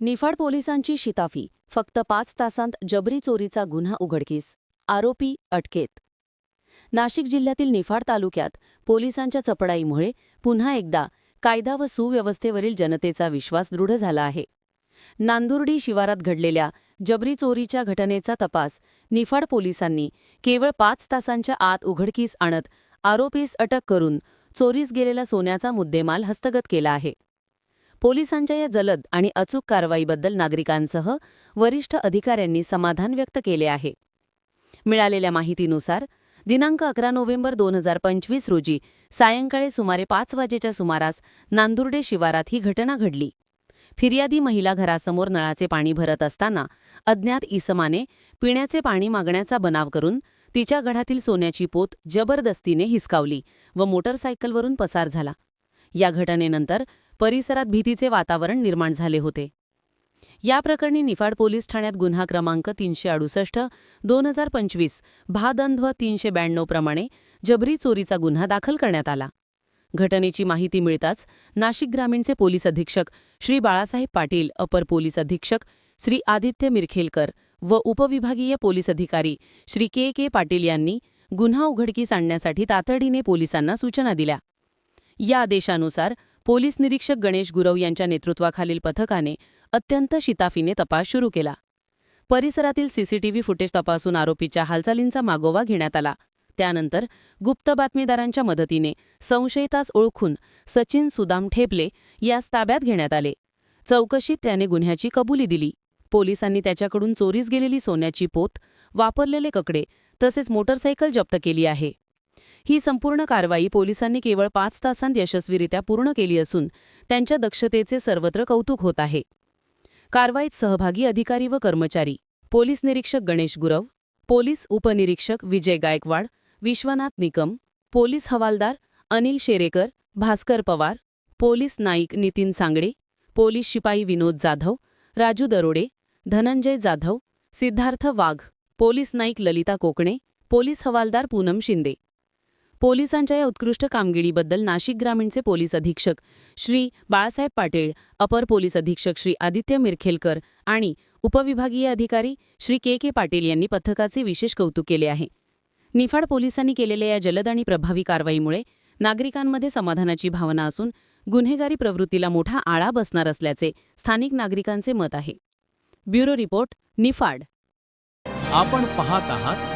निफाड पोलिसांची शिताफी. फक्त पाच तासांत जबरी चोरीचा गुन्हा उघडकीस. आरोपी अटकेत. नाशिक जिल्ह्यातील निफाड तालुक्यात पोलिसांच्या चपडाईमुळे पुन्हा एकदा कायदा व सुव्यवस्थेवरील जनतेचा विश्वास दृढ झाला आहे. नांदुर्डी शिवारात घडलेल्या जबरी चोरीच्या घटनेचा तपास निफाड पोलिसांनी केवळ पाच तासांच्या आत उघडकीस आणत आरोपीस अटक करून चोरीस गेलेला सोन्याचा मुद्देमाल हस्तगत केला आहे. पोलिसांच्या या जलद आणि अचूक कारवाईबद्दल नागरिकांसह वरिष्ठ अधिकाऱ्यांनी समाधान व्यक्त केले आहे. मिळालेल्या माहितीनुसार दिनांक अकरा नोव्हेंबर दोन हजार पंचवीस रोजी सायंकाळी सुमारे पाच वाजेच्या सुमारास नांदुर्डे शिवारात ही घटना घडली. फिर्यादी महिला घरासमोर नळाचे पाणी भरत असताना अज्ञात इसमाने पिण्याचे पाणी मागण्याचा बनाव करून तिच्या गढातील सोन्याची पोत जबरदस्तीने हिसकावली व मोटरसायकलवरून पसार झाला. या घटनेनंतर परिसरात भीतीचे वातावरण निर्माण झाले होते. या प्रकरणी निफाड पोलीस ठाण्यात गुन्हा क्रमांक तीनशे अडुसष्ट दोन हजार पंचवीस भादंध्व तीनशे ब्याण्णव प्रमाणे जबरी चोरीचा गुन्हा दाखल करण्यात आला. घटनेची माहिती मिळताच नाशिक ग्रामीणचे पोलीस अधीक्षक श्री बाळासाहेब पाटील अपर पोलीस अधीक्षक श्री आदित्य मिरखेलकर व उपविभागीय पोलीस अधिकारी श्री के के पाटील यांनी गुन्हा उघडकीस आणण्यासाठी तातडीने पोलिसांना सूचना दिल्या. या आदेशानुसार पोलीस निरीक्षक गणेश गुरव यांच्या नेतृत्वाखालील पथकाने अत्यंत शिताफीने तपास सुरू केला. परिसरातील सीसीटीव्ही फुटेज तपासून आरोपीच्या हालचालींचा मागोवा घेण्यात आला. त्यानंतर गुप्त बातमीदारांच्या मदतीने संशयितास ओळखून सचिन सुदाम ठेपले यास ताब्यात घेण्यात आले. चौकशीत त्याने गुन्ह्याची कबुली दिली. पोलिसांनी त्याच्याकडून चोरीस गेलेली सोन्याची पोत वापरलेले ककडे तसेच मोटरसायकल जप्त केली आहे. ही संपूर्ण कारवाई पोलिसांनी केवळ पाच तासांत यशस्वीरित्या पूर्ण केली असून त्यांच्या दक्षतेचे सर्वत्र कौतुक होत आहे. कारवाईत सहभागी अधिकारी व कर्मचारी पोलीस निरीक्षक गणेश गुरव पोलीस उपनिरीक्षक विजय गायकवाड विश्वनाथ निकम पोलीस हवालदार अनिल शेरेकर भास्कर पवार पोलीस नाईक नितीन सांगडे पोलीस शिपाई विनोद जाधव राजू दरोडे धनंजय जाधव सिद्धार्थ वाघ पोलीस नाईक ललिता कोकणे पोलीस हवालदार पूनम शिंदे. पोलिसांच्या या उत्कृष्ट कामगिरीबद्दल नाशिक ग्रामीणचे पोलीस अधीक्षक श्री बाळासाहेब पाटील अपर पोलीस अधीक्षक श्री आदित्य मिरखेलकर आणि उपविभागीय अधिकारी श्री के के पाटील यांनी पथकाचे विशेष कौतुक केले आहे. निफाड पोलिसांनी केलेल्या या जलद आणि प्रभावी कारवाईमुळे नागरिकांमध्ये समाधानाची भावना असून गुन्हेगारी प्रवृत्तीला मोठा आळा बसणार असल्याचे स्थानिक नागरिकांचे मत आहे. Bureau report Niphad. आपण पाहत आहात